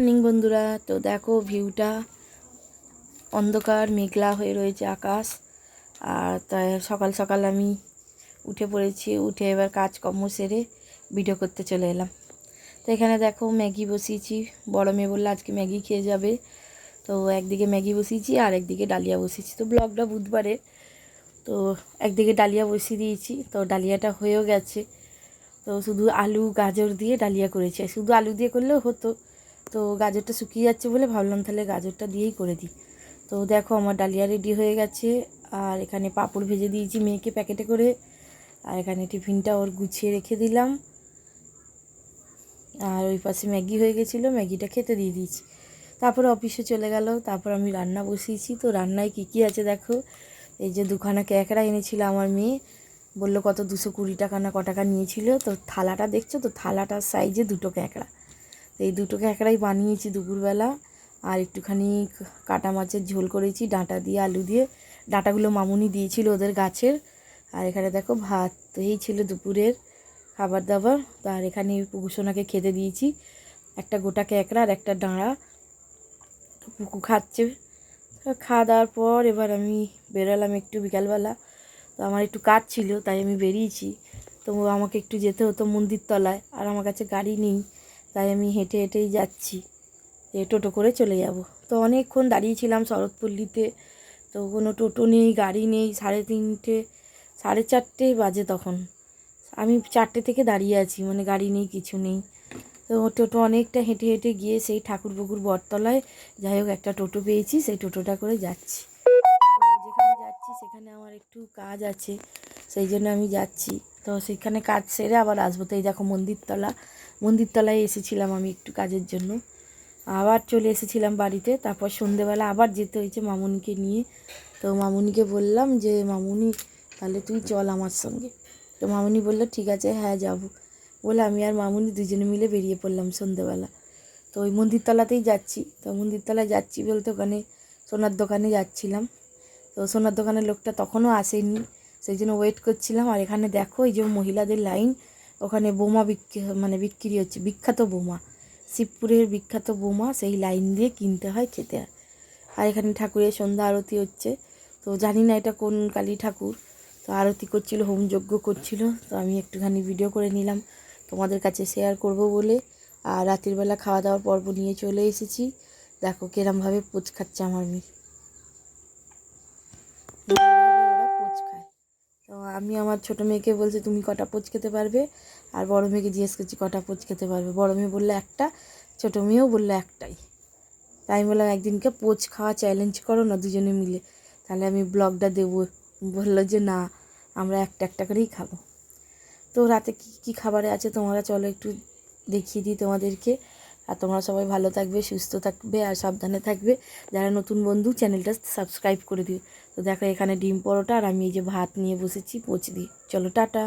Morning বন্ধুরা। তো দেখো ভিউটা অন্ধকার, মেঘলা হয়ে রয়েছে আকাশ। আর তাই সকাল সকাল আমি উঠে পড়েছি। উঠে এবার কাজকর্ম সেরে ভিডিও করতে চলে এলাম। তো এখানে দেখো, ম্যাগি বসিয়েছি। বড় মেয়ে বলল, আজকে ম্যাগি খেয়ে যাবে। তো একদিকে ম্যাগি বসিয়েছি আর একদিকে ডালিয়া বসিয়েছি। তো ব্লগটা বুধবারে। তো একদিকে ডালিয়া বসিয়ে দিয়েছি। তো ডালিয়াটা হয়েও গেছে। তো শুধু আলু, গাজর দিয়ে ডালিয়া করেছি। শুধু আলু দিয়ে করলেও হতো। তো গাজরটা শুকিয়ে যাচ্ছে বলে ভাবলাম তাহলে গাজরটা দিয়েই করে দিই। তো দেখো আমার ডালিয়া রেডি হয়ে গেছে। আর এখানে পাঁপড় ভেজে দিয়েছি মেয়েকে প্যাকেটে করে। আর এখানে টিফিনটা ওর গুছিয়ে রেখে দিলাম। আর ওই পাশে ম্যাগি হয়ে গেছিল, ম্যাগিটা খেতে দিয়ে দিয়েছি। তারপরে অফিসে চলে গেল। তারপর আমি রান্না বসিয়েছি। তো রান্নায় কী কী আছে দেখো? এই যে দুখানা ক্যাকড়া এনেছিল আমার মেয়ে। বলল কত দুশো কুড়ি টাকা না ক টাকা নিয়েছিল। তো থালাটা দেখছ? তো থালাটার সাইজে দুটো ক্যাকড়া। এই দুটো ক্যাকড়াই বানিয়েছি দুপুরবেলা। আর একটুখানি কাটা মাছের ঝোল করেছি, ডাঁটা দিয়ে, আলু দিয়ে। ডাঁটাগুলো মামুনি দিয়েছিল ওদের গাছের। আর এখানে দেখো ভাত, তো এই ছিল দুপুরের খাবার দাবার তো আর এখানে পুকুসোনাকে খেতে দিয়েছি। একটা গোটা ক্যাঁকড়া আর একটা ডাঁড়া। পুকু খাচ্ছে। খাওয়া দাওয়ার পর এবার আমি বেরোলাম একটু বিকালবেলা। তো আমার একটু কাজ ছিল, তাই আমি বেরিয়েছি। তো আমাকে একটু যেতে হতো মন্দির তলায় আর আমার কাছে গাড়ি নেই। তাই আমি হেঁটে হেঁটেই যাচ্ছি। এ টোটো করে চলে যাব। তো অনেকক্ষণ দাঁড়িয়েছিলাম শরৎপল্লীতে। তো কোনো টোটো নেই, গাড়ি নেই, সাড়ে তিনটে, সাড়ে চারটে বাজে তখন। আমি চারটে থেকে দাঁড়িয়ে আছি মানে গাড়ি নেই, কিছু নেই। তো টোটো অনেকটা হেঁটে হেঁটে গিয়ে সেই ঠাকুর পুকুর বটতলায় যাই হোক একটা টোটো পেয়েছি, সেই টোটোটা করে যাচ্ছি। যেখানে যাচ্ছি সেখানে আমার একটু কাজ আছে, সেই জন্য আমি যাচ্ছি। তো সেখানে কাজ সেরে আবার আসব। তো এই দেখো মন্দিরতলা। মন্দিরতলায় এসেছিলাম আমি একটু কাজের জন্য। আবার চলে এসেছিলাম বাড়িতে। তারপর সন্ধেবেলা আবার যেতে হয়েছে মামুনিকে নিয়ে। তো মামুনিকে বললাম যে, মামুনি, তাহলে তুই চল আমার সঙ্গে। তো মামুনি বলল, ঠিক আছে হ্যাঁ যাব। বলে আমি আর মামুনি দুজনে মিলে বেরিয়ে পড়লাম সন্ধেবেলা। তো ওই মন্দিরতলাতেই যাচ্ছি। তো মন্দিরতলায় যাচ্ছি বলতে ওখানে সোনার দোকানে যাচ্ছিলাম। তো সোনার দোকানের লোকটা তখনও আসেনি। সেই জন্য ওয়েট করছিলাম। আর এখানে দেখো, এই যে মহিলাদের লাইন ওখানে বোমা বিক্রি মানে বিক্রি হচ্ছে, বিখ্যাত বোমা। শিবপুরের বিখ্যাত বোমা, সেই লাইন দিয়ে কিনতে হয় খেতে। আর এখানে ঠাকুরের সন্ধ্যা আরতি হচ্ছে। তো জানি না এটা কোন কালী ঠাকুর। তো আরতি করছিল, হোম যজ্ঞ করছিল। তো আমি একটুখানি ভিডিও করে নিলাম। তোমাদের কাছে শেয়ার করব বলে। আর রাতের বেলা খাওয়া দাওয়ার পর্ব নিয়ে চলে এসেছি। দেখো কিরমভাবে পোচ খাচ্ছে আমার মেয়ে। তো আমি আমার ছোটো মেয়েকে বলছি, তুমি কটা পোচ খেতে পারবে? আর বড় মেয়েকে জিজ্ঞেস করছি, কটা পোচ খেতে পারবে? বড় মেয়ে বলল, একটা। ছোটো মেয়েও বলল, একটাই। তাই আমি বললাম, একদিনকে পোচ খাওয়া চ্যালেঞ্জ করো না দুজনে মিলে। তাহলে আমি ব্লগটা দেবো। বলল যে, না, আমরা একটা একটা করেই খাব। তো রাতে কী কী খাবারে আছে তোমরা চলো একটু দেখিয়ে দিই তোমাদেরকে। আর তোমরা সবাই ভালো থাকবে, সুস্থ থাকবে আর সাবধানে থাকবে। যারা নতুন বন্ধু, চ্যানেলটা সাবস্ক্রাইব করে দিও। তো দেখো এখানে ডিম পরোটা আর আমি এই যে ভাত নিয়ে বসেছি পচ দিই। চলো, টাটা।